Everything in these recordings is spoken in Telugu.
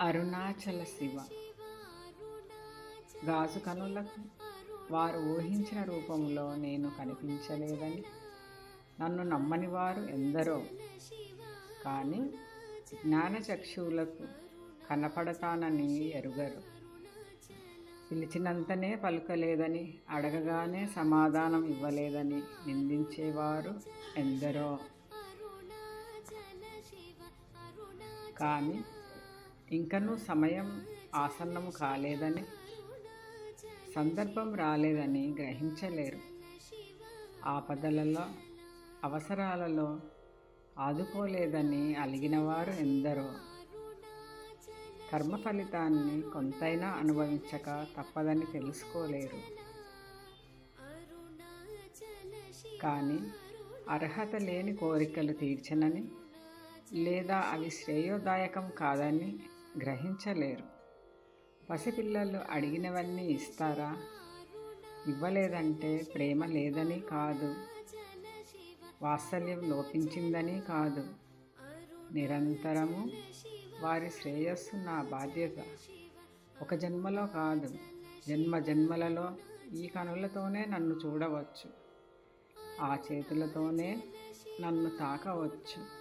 అరుణాచల శివ. గాజు కనులకు వారు ఊహించిన రూపంలో నేను కనిపించలేదని నన్ను నమ్మని వారు ఎందరో. కానీ జ్ఞానచక్షువులకు కనపడతానని ఎరుగరు. పిలిచినంతనే పలుకలేదని అడగగానే సమాధానం ఇవ్వలేదని నిందించేవారు ఎందరో. కానీ ఇంకనూ సమయం ఆసన్నము కాలేదని సందర్భం రాలేదని గ్రహించలేరు. ఆపదలలో అవసరాలలో ఆదుకోలేదని అలిగినవారు ఎందరో. కర్మ ఫలితాన్ని కొంతైనా అనుభవించక తప్పదని తెలుసుకోలేరు. కానీ అర్హత లేని కోరికలు తీర్చనని లేదా అవి శ్రేయోదాయకం కాదని గ్రహించలేరు. పసిపిల్లలు అడిగినవన్నీ ఇస్తారా? ఇవ్వలేదంటే ప్రేమ లేదని కాదు. వాత్సల్యం లోపించిందని కాదు. నిరంతరము వారి శ్రేయస్సు నా బాధ్యత. ఒక జన్మలో కాదు. జన్మ జన్మలలో ఈ కనులతోనే నన్ను చూడవచ్చు. ఆ చేతులతోనే నన్ను తాకవచ్చు.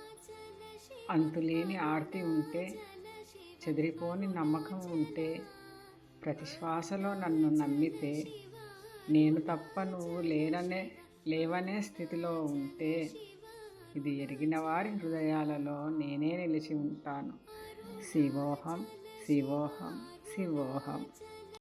అంతులేని ఆర్తి ఉంటే చెదిరిపోని నమ్మకం ఉంటే ప్రతి శ్వాసలో నన్ను నమ్మితే నేను తప్ప నువ్వు లేననే లేవనే స్థితిలో ఉంటే ఇది ఎరిగిన వారి హృదయాలలో నేనే నిలిచి ఉంటాను. శివోహం శివోహం శివోహం